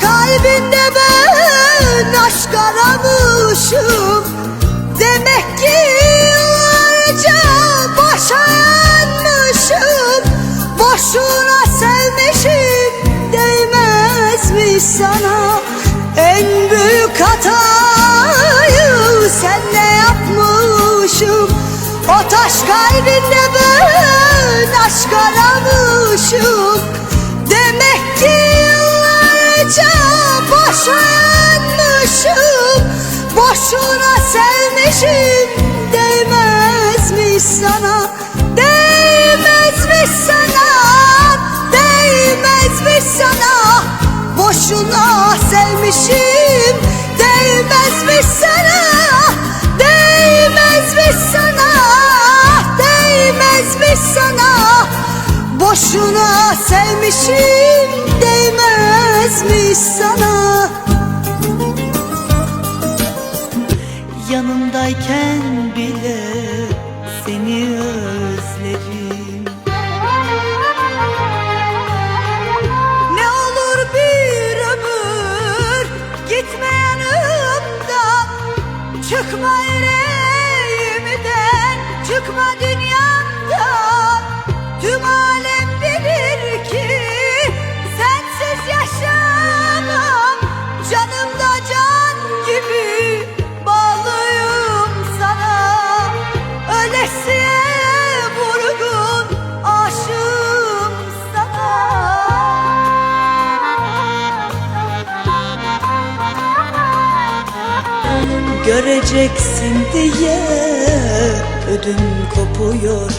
kalbinde ben aşk aramışım. Demek ki yıllarca boşa yanmışım. Boşuna sevmişim değmezmiş sana. En büyük hatayı senle yapmışım. O taş kalbinde ben aşk aramışım Boşuna sevmişim değmezmiş sana Değmezmiş sana Değmezmiş sana. Boşuna sevmişim Değmezmiş sana Değmezmiş sana Değmezmiş sana. Boşuna sevmişim Değmezmiş sana Yanımdayken bile Göreceksin diye ödüm kopuyor.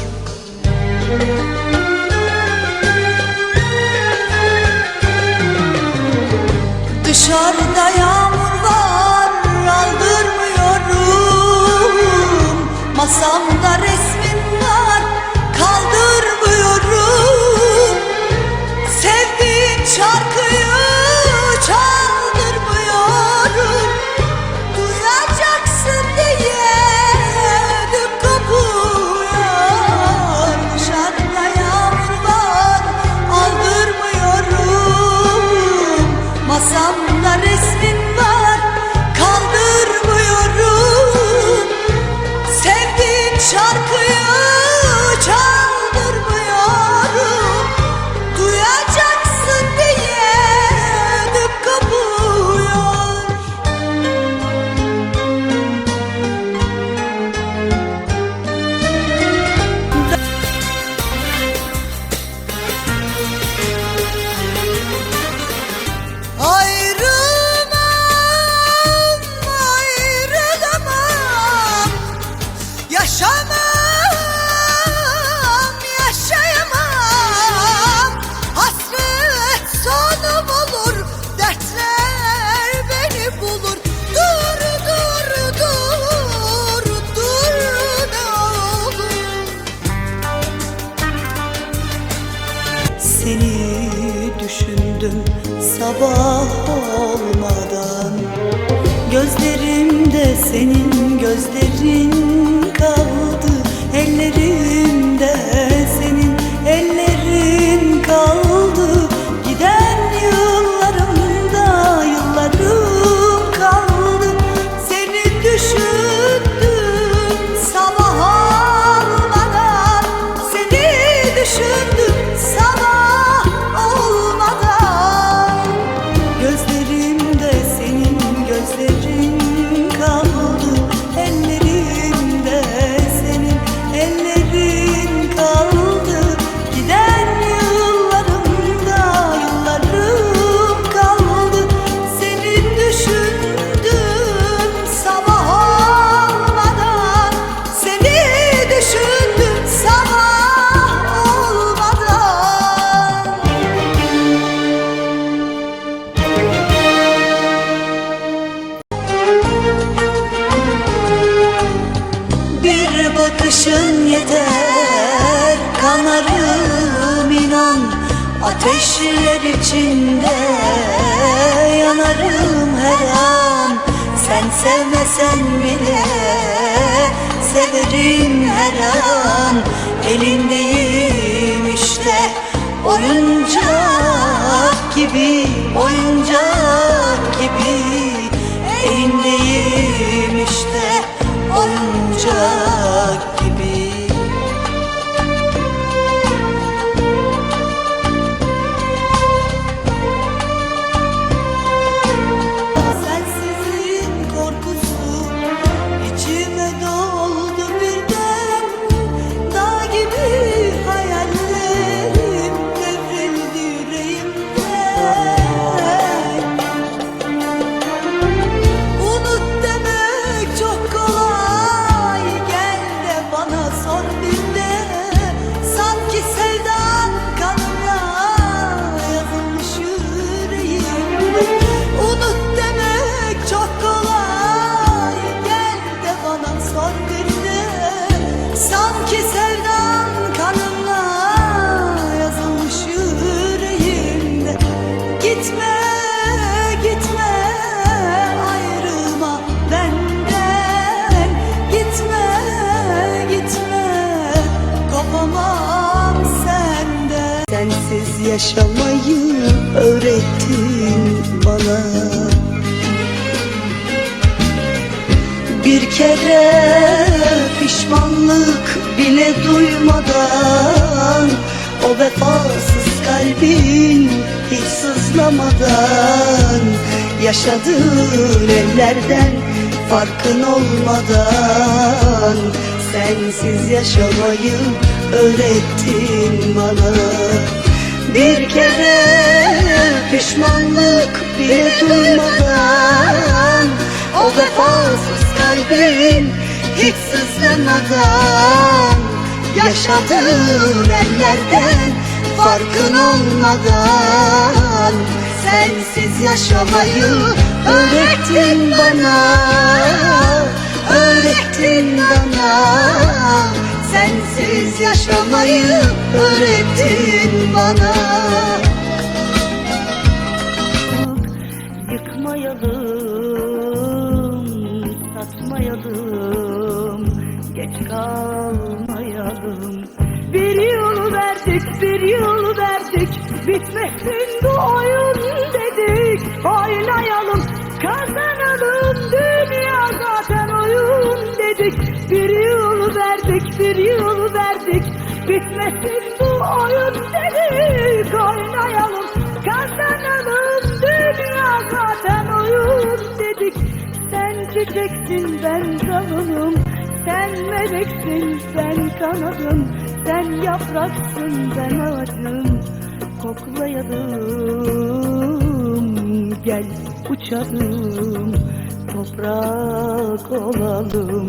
Dışarıda yağmur var aldırmıyorum. Masamda resmin sabah olmadan. Gözlerimde senin gözlerin gözlerin kaldı Bakışın yeter kanarım inan. Ateşler içinde yanarım her an. Sen sevmesen bile severim her an. Elindeyim işte oyuncak gibi oyuncak yaşamayı öğrettin bana. Bir kere pişmanlık bile duymadan O vefasız kalbin hiç sızlamadan Yaşadığın ellerden farkın olmadan Sensiz yaşamayı öğrettin bana Bir kere pişmanlık bile duymadan O vefasız kalbin hiç sızlamadan Yaşadığın ellerden farkın olmadan Sensiz yaşamayı öğrettin bana Öğrettin bana Sensiz yaşamayı öğrettin bana Yıkmayalım, satmayalım, geç kalmayalım. Bir yol verdik, bir yol verdik, bitmesin bu oyun dedik. Oynayalım, kazanalım, dedik. Bir yol verdik, bir yol verdik, bitmesin bu oyun dedik. Oynayalım, kazanalım, dünya zaten oyun dedik. Sen çiçeksin ben dalım Sen meleksin ben kanadım Sen yapraksın ben ağacım Koklayalım Gel uçalım Toprak olalım